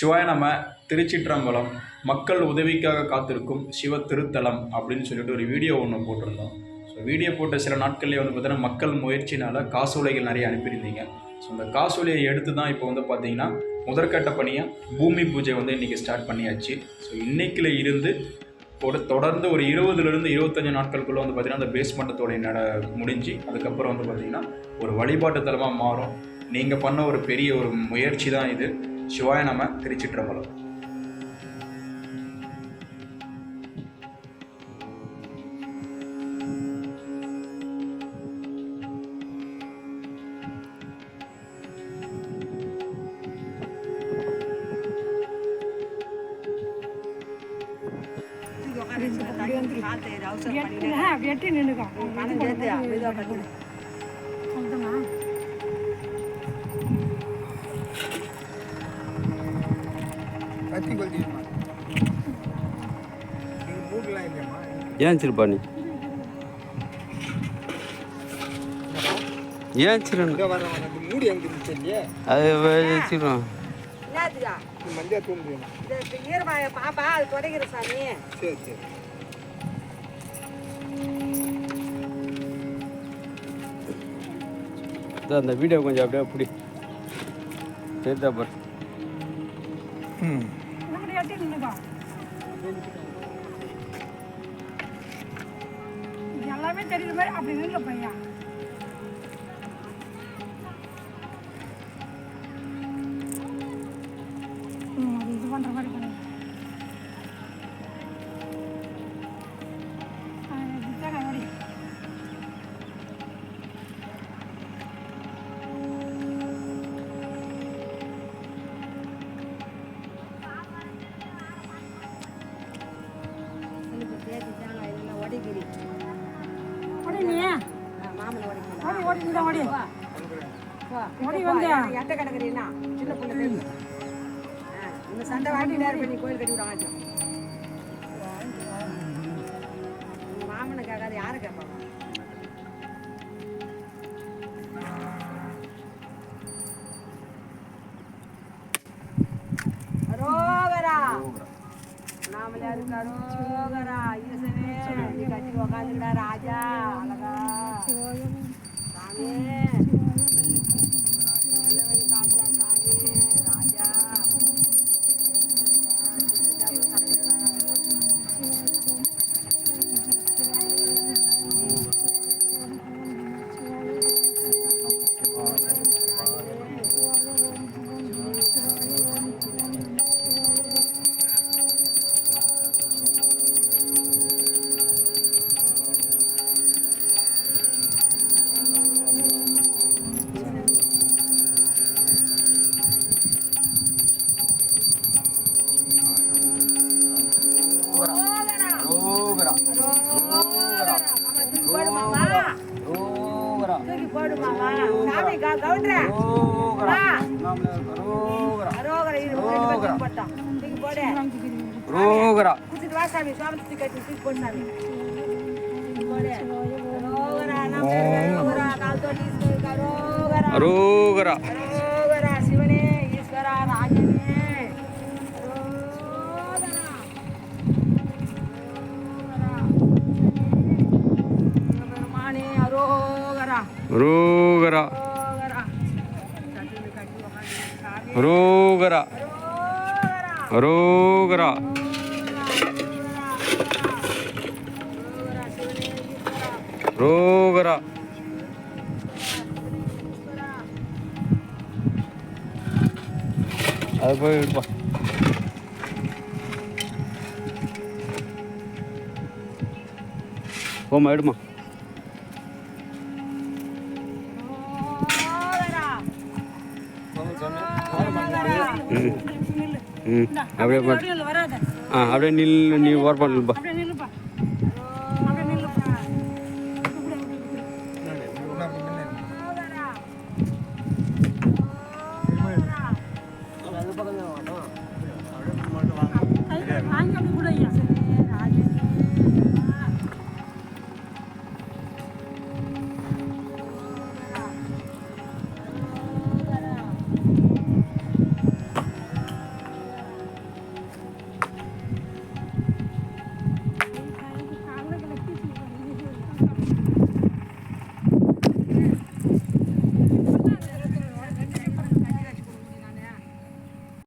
சிவாய நம்ம திருச்சிற்றம்பலம் மக்கள் உதவிக்காக காத்திருக்கும் சிவ திருத்தலம் அப்படின்னு சொல்லிட்டு ஒரு வீடியோ ஒன்று போட்டிருந்தோம். ஸோ வீடியோ போட்ட சில நாட்கள்லேயே வந்து பார்த்தீங்கன்னா மக்கள் முயற்சினால் காசோலைகள் நிறைய அனுப்பியிருந்தீங்க. ஸோ அந்த காசோலையை எடுத்து தான் இப்போ வந்து பார்த்தீங்கன்னா முதற்கட்ட பணியாக பூமி பூஜை வந்து இன்றைக்கி ஸ்டார்ட் பண்ணியாச்சு. ஸோ இன்றைக்கில் இருந்து ஒரு தொடர்ந்து ஒரு இருபதுலேருந்து இருபத்தஞ்சு நாட்களுக்குள்ளே வந்து பார்த்திங்கன்னா அந்த பேஸ்மெண்ட்டத்தோடைய நட முடிஞ்சு அதுக்கப்புறம் வந்து பார்த்திங்கன்னா ஒரு வழிபாட்டு தலமாக மாறும். நீங்கள் பண்ண ஒரு பெரிய ஒரு முயற்சி தான் இது. சிவாய நம்ம திருச்சிற்றம்பலம் வெட்டி நின்றுக்கா கத்தி கொளுத்திடுமா நீங்கள் மூடலாம் இல்லையம்மா ஏன் சிறுப்பா நீ ஏன் சிறுன்னு இங்கே வர வர மூடி எங்கே இருந்துச்சு இல்லையே அது வச்சிடும் மஞ்சள் பாப்பா அது தொடங்கிற சாமி. சரி சரி. அந்த வீடியோ கொஞ்சம் அப்படியே அப்படி தெரியுதா பாரு. ம். வெட்டி நின்றுக்கா எல்லாமே தெரியுற மாதிரி அப்படி நின்று பையன் இது பண்ற மாதிரி ஓடி ஓடி இந்த ஓடி. ஓடி வந்து. எட்ட கிடக்குறீன்னா சின்ன பொண்ணு இந்த சண்டை வாட்டி நேரம் பண்ணி கோயில் கட்டி விடாங்க மாமனை கேட்காது யாரை கேட்பாங்க? நாமளே நீ கட்டி ராஜா. அழகா. போடு. ரோகரா குச்சிட்டு வா சாமி. சுவாமி கட்டி தூக்கி போடு ரோகரா சிவனே ஈஸ்வரா ராஜனே. ரோகரா உக்காந்து சாமி ரோகரா அரோகரா ரோகரா ரோகரா அது போய் எடுப்பா போமா எடுமா ம் ம் அப்படியே போட்டு அப்படியே வராத ஆ அப்படியே நில் நீ ஓர் பண்ணுப்பா அப்படியே நில்லுப்பா அப்படியே நில்லுப்பா அது வாங்கி அப்படி கூட ஐயா.